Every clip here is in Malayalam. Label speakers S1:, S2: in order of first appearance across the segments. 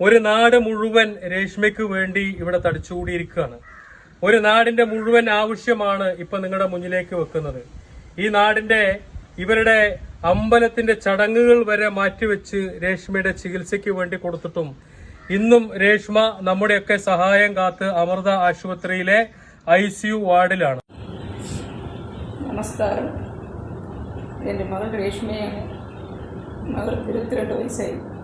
S1: ഒരു നാട് മുഴുവൻ രേഷ്മയ്ക്ക് വേണ്ടി ഇവിടെ തടിച്ചുകൂടിയിരിക്കുകയാണ്. ഒരു നാടിന്റെ മുഴുവൻ ആവശ്യമാണ് ഇപ്പൊ നിങ്ങളുടെ മുന്നിലേക്ക് വെക്കുന്നത്. ഈ നാടിന്റെ ഇവരുടെ അമ്പലത്തിന്റെ ചടങ്ങുകൾ വരെ മാറ്റിവെച്ച് രേഷ്മയുടെ ചികിത്സയ്ക്ക് വേണ്ടി കൊടുത്തിട്ടും ഇന്നും രേഷ്മ നമ്മുടെയൊക്കെ സഹായം കാത്ത് അമൃത ആശുപത്രിയിലെ ഐ സി വാർഡിലാണ്.
S2: നമസ്കാരം. എന്റെ മകൾ രേഷ്മയാണ്. മകൾ ഇരുപത്തിരണ്ട് വയസ്സായി.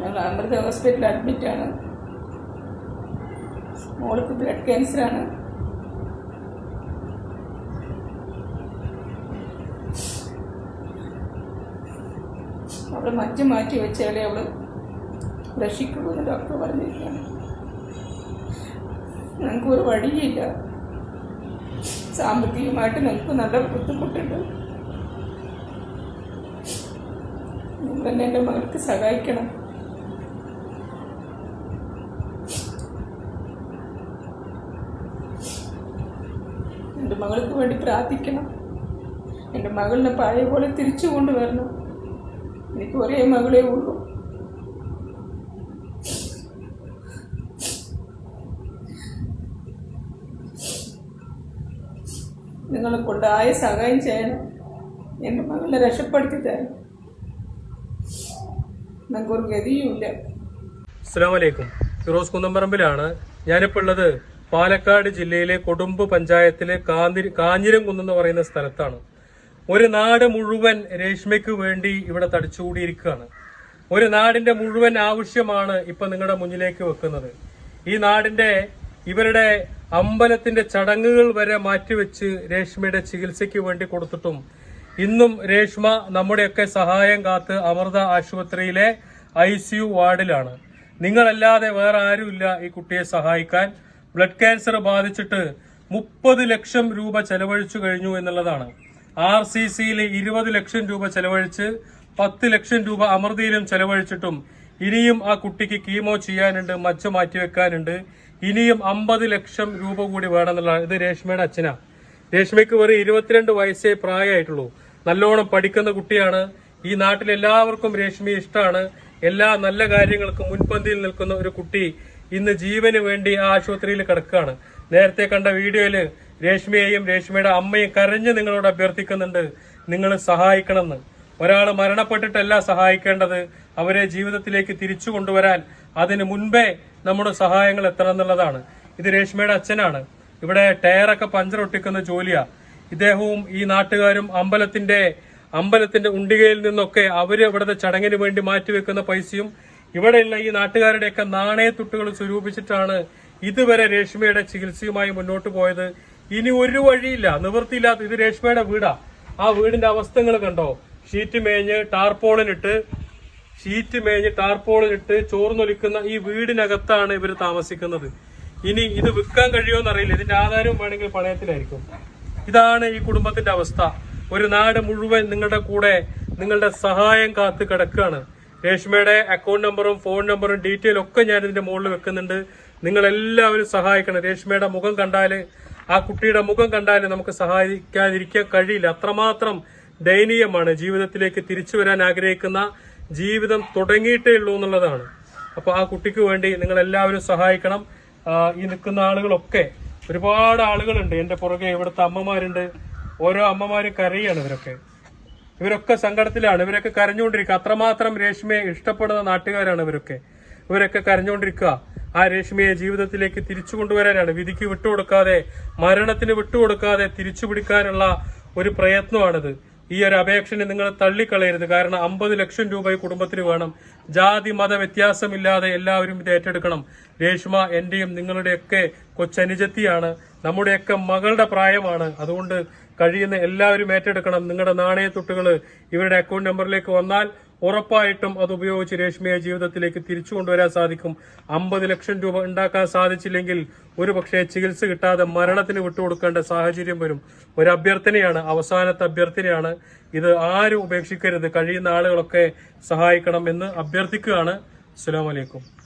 S2: ഞങ്ങൾ അമൃത ഹോസ്പിറ്റലിൽ അഡ്മിറ്റാണ് മോൾക്ക് ബ്ലഡ് ക്യാൻസറാണ് അവൾ മറ്റ് മാറ്റി വെച്ചാലേ അവൾ രക്ഷിക്കുള്ളൂ എന്ന് ഡോക്ടർ പറഞ്ഞിരിക്കുകയാണ്. ഞങ്ങൾക്ക് ഒരു വഴിയില്ല. സാമ്പത്തികമായിട്ട് ഞങ്ങൾക്ക് നല്ല ബുദ്ധിമുട്ടുണ്ട്. നിങ്ങൾ തന്നെ എന്റെ മകൾക്ക് സഹായിക്കണം എന്റെ മകൾക്ക് വേണ്ടി പ്രാർത്ഥിക്കണം. എന്റെ മകളിനെ പഴയ പോലെ തിരിച്ചു കൊണ്ടുവരണം. എനിക്ക് ഒരേ മകളേ ഉള്ളൂ. നിങ്ങളെ കൊണ്ടായ സഹായം ചെയ്യണം. എന്റെ മകളെ രക്ഷപ്പെടുത്തി തരണം. ഞങ്ങൾക്കൊരു ഗതിയുമില്ല.
S1: അസ്സാം വലൈക്കും ഫിറോസ് കുന്നമ്പറമ്പിലാണ് ഞാനിപ്പോൾ ഉള്ളത് പാലക്കാട് ജില്ലയിലെ കൊടുമ്പ് പഞ്ചായത്തിലെ കാഞ്ഞിരി കാഞ്ഞിരംകുന്ന് എന്ന് പറയുന്ന സ്ഥലത്താണ്. ഒരു നാട് മുഴുവൻ രേഷ്മയ്ക്ക് വേണ്ടി ഇവിടെ തടിച്ചുകൂടിയിരിക്കുകയാണ്. ഒരു നാടിന്റെ മുഴുവൻ ആവശ്യമാണ് ഇപ്പൊ നിങ്ങളുടെ മുന്നിലേക്ക് വെക്കുന്നത്. ഈ നാടിന്റെ ഇവരുടെ അമ്പലത്തിന്റെ ചടങ്ങുകൾ വരെ മാറ്റിവെച്ച് രേഷ്മയുടെ ചികിത്സയ്ക്ക് വേണ്ടി കൊടുത്തിട്ടും ഇന്നും രേഷ്മ നമ്മുടെയൊക്കെ സഹായം കാത്ത് അമൃത ആശുപത്രിയിലെ ഐ വാർഡിലാണ്. നിങ്ങളല്ലാതെ വേറെ ആരുമില്ല ഈ കുട്ടിയെ സഹായിക്കാൻ. ബ്ലഡ് ക്യാൻസർ ബാധിച്ചിട്ട് മുപ്പത് ലക്ഷം രൂപ ചെലവഴിച്ചു കഴിഞ്ഞു എന്നുള്ളതാണ്. ആർ സി സിയിൽ ഇരുപത് ലക്ഷം രൂപ ചെലവഴിച്ച് പത്ത് ലക്ഷം രൂപ അമൃതയിലും ചെലവഴിച്ചിട്ടും ഇനിയും ആ കുട്ടിക്ക് കീമോ ചെയ്യാനുണ്ട് മച്ച മാറ്റിവെക്കാനുണ്ട്. ഇനിയും അമ്പത് ലക്ഷം രൂപ കൂടി വേണമെന്നുള്ളതാണ് ഇത് രേഷ്മയുടെ അച്ഛനാ. രേഷ്മയ്ക്ക് വെറും ഇരുപത്തിരണ്ട് വയസ്സേ പ്രായമായിട്ടുള്ളൂ. നല്ലോണം പഠിക്കുന്ന കുട്ടിയാണ്. ഈ നാട്ടിൽ എല്ലാവർക്കും രേഷ്മയെ ഇഷ്ടമാണ്. എല്ലാ നല്ല കാര്യങ്ങൾക്കും മുൻപന്തിയിൽ നിൽക്കുന്ന ഒരു കുട്ടി ഇന്ന് ജീവന് വേണ്ടി ആ ആശുപത്രിയിൽ കിടക്കുകയാണ്. നേരത്തെ കണ്ട വീഡിയോയിൽ രേഷ്മയെയും രേഷ്മയുടെ അമ്മയും കരഞ്ഞ് നിങ്ങളോട് അഭ്യർത്ഥിക്കുന്നുണ്ട്. നിങ്ങൾ സഹായിക്കണമെന്ന്. ഒരാൾ മരണപ്പെട്ടിട്ടല്ല സഹായിക്കേണ്ടത്. അവരെ ജീവിതത്തിലേക്ക് തിരിച്ചു കൊണ്ടുവരാൻ അതിന് മുൻപേ നമ്മുടെ സഹായങ്ങൾ എത്തണം എന്നുള്ളതാണ്. ഇത് രേഷ്മയുടെ അച്ഛനാണ്. ഇവിടെ ടയറൊക്കെ പഞ്ചർ ഒട്ടിക്കുന്ന ജോലിയാ. ഇദ്ദേഹവും ഈ നാട്ടുകാരും അമ്പലത്തിന്റെ അമ്പലത്തിന്റെ ഉണ്ടികയിൽ നിന്നൊക്കെ അവർ ഇവിടുത്തെ ചടങ്ങിന് വേണ്ടി മാറ്റിവെക്കുന്ന പൈസയും ഇവിടെയുള്ള ഈ നാട്ടുകാരുടെയൊക്കെ നാണയത്തുട്ടുകൾ സ്വരൂപിച്ചിട്ടാണ് ഇതുവരെ രേഷ്മയുടെ ചികിത്സയുമായി മുന്നോട്ട് പോയത്. ഇനി ഒരു വഴിയില്ല നിവൃത്തിയില്ലാത്ത ഇത് രേഷ്മയുടെ വീടാ. ആ വീടിന്റെ അവസ്ഥകൾ കണ്ടോ? ഷീറ്റ് മേഞ്ഞ് ടാർപോളിനിട്ട് ഷീറ്റ് മേഞ്ഞ് ടാർപോളിനിട്ട് ചോർന്നൊലിക്കുന്ന ഈ വീടിനകത്താണ് ഇവർ താമസിക്കുന്നത്. ഇനി ഇത് വിൽക്കാൻ കഴിയുമോ അറിയില്ല ഇതിന്റെ ആധാരവും വേണമെങ്കിൽ പണയത്തിലായിരിക്കും. ഇതാണ് ഈ കുടുംബത്തിന്റെ അവസ്ഥ. ഒരു നാട് മുഴുവൻ നിങ്ങളുടെ കൂടെ നിങ്ങളുടെ സഹായം കാത്തു കിടക്കുകയാണ്. രേഷ്മയുടെ അക്കൗണ്ട് നമ്പറും ഫോൺ നമ്പറും ഡീറ്റെയിൽ ഒക്കെ ഞാൻ ഇതിന്റെ മുകളിൽ വെക്കുന്നുണ്ട്. നിങ്ങൾ എല്ലാവരും സഹായിക്കണം. രേഷ്മയുടെ മുഖം കണ്ടാൽ ആ കുട്ടിയുടെ മുഖം കണ്ടാൽ നമുക്ക് സഹായിക്കാതിരിക്കാൻ കഴിയില്ല. അത്രമാത്രം ദയനീയമാണ് ജീവിതത്തിലേക്ക് തിരിച്ചു വരാൻ ആഗ്രഹിക്കുന്ന ജീവിതം തുടങ്ങിയിട്ടേ ഉള്ളൂ എന്നുള്ളതാണ്. അപ്പൊ ആ കുട്ടിക്ക് വേണ്ടി നിങ്ങൾ എല്ലാവരും സഹായിക്കണം ഈ നിൽക്കുന്ന ആളുകളൊക്കെ ഒരുപാട് ആളുകളുണ്ട്. എന്റെ പുറകെ ഇവിടുത്തെ അമ്മമാരുണ്ട്. ഓരോ അമ്മമാരും കരയാണ് ഇവരൊക്കെ. ഇവരൊക്കെ സങ്കടത്തിലാണ്. ഇവരൊക്കെ കരഞ്ഞുകൊണ്ടിരിക്കുക. അത്രമാത്രം രേഷ്മയെ ഇഷ്ടപ്പെടുന്ന നാട്ടുകാരാണ് ഇവരൊക്കെ. ഇവരൊക്കെ കരഞ്ഞുകൊണ്ടിരിക്കുക. ആ രേഷ്മയെ ജീവിതത്തിലേക്ക് തിരിച്ചു കൊണ്ടുവരാനാണ്. വിധിക്ക് വിട്ടുകൊടുക്കാതെ മരണത്തിന് വിട്ടുകൊടുക്കാതെ തിരിച്ചു പിടിക്കാനുള്ള ഒരു പ്രയത്നമാണിത്. ഈ ഒരു അപേക്ഷനെ നിങ്ങൾ തള്ളിക്കളയരുത്. കാരണം അമ്പത് ലക്ഷം രൂപ ഈ കുടുംബത്തിന് വേണം. ജാതി മത വ്യത്യാസമില്ലാതെ എല്ലാവരും ഇത് ഏറ്റെടുക്കണം. രേഷ്മ എന്റെയും നിങ്ങളുടെയൊക്കെ കൊച്ചനുജത്തിയാണ്. നമ്മുടെയൊക്കെ മകളുടെ പ്രായമാണ്. അതുകൊണ്ട് കഴിയുന്ന എല്ലാവരും ഏറ്റെടുക്കണം. നിങ്ങളുടെ നാണയത്തുട്ടുകൾ ഇവരുടെ അക്കൗണ്ട് നമ്പറിലേക്ക് വന്നാൽ ഉറപ്പായിട്ടും അത് ഉപയോഗിച്ച് രേഷ്മയെ ജീവിതത്തിലേക്ക് തിരിച്ചു കൊണ്ടുവരാൻ സാധിക്കും. അമ്പത് ലക്ഷം രൂപ ഉണ്ടാക്കാൻ സാധിച്ചില്ലെങ്കിൽ ഒരു പക്ഷേ ചികിത്സ കിട്ടാതെ മരണത്തിന് വിട്ടുകൊടുക്കേണ്ട സാഹചര്യം വരും. ഒരു അഭ്യർത്ഥനയാണ് അവസാനത്തെ അഭ്യർത്ഥനയാണ്. ഇത് ആരും ഉപേക്ഷിക്കരുത്. കഴിയുന്ന ആളുകളൊക്കെ സഹായിക്കണം എന്ന് അഭ്യർത്ഥിക്കുകയാണ്. അസ്സലാമലൈക്കും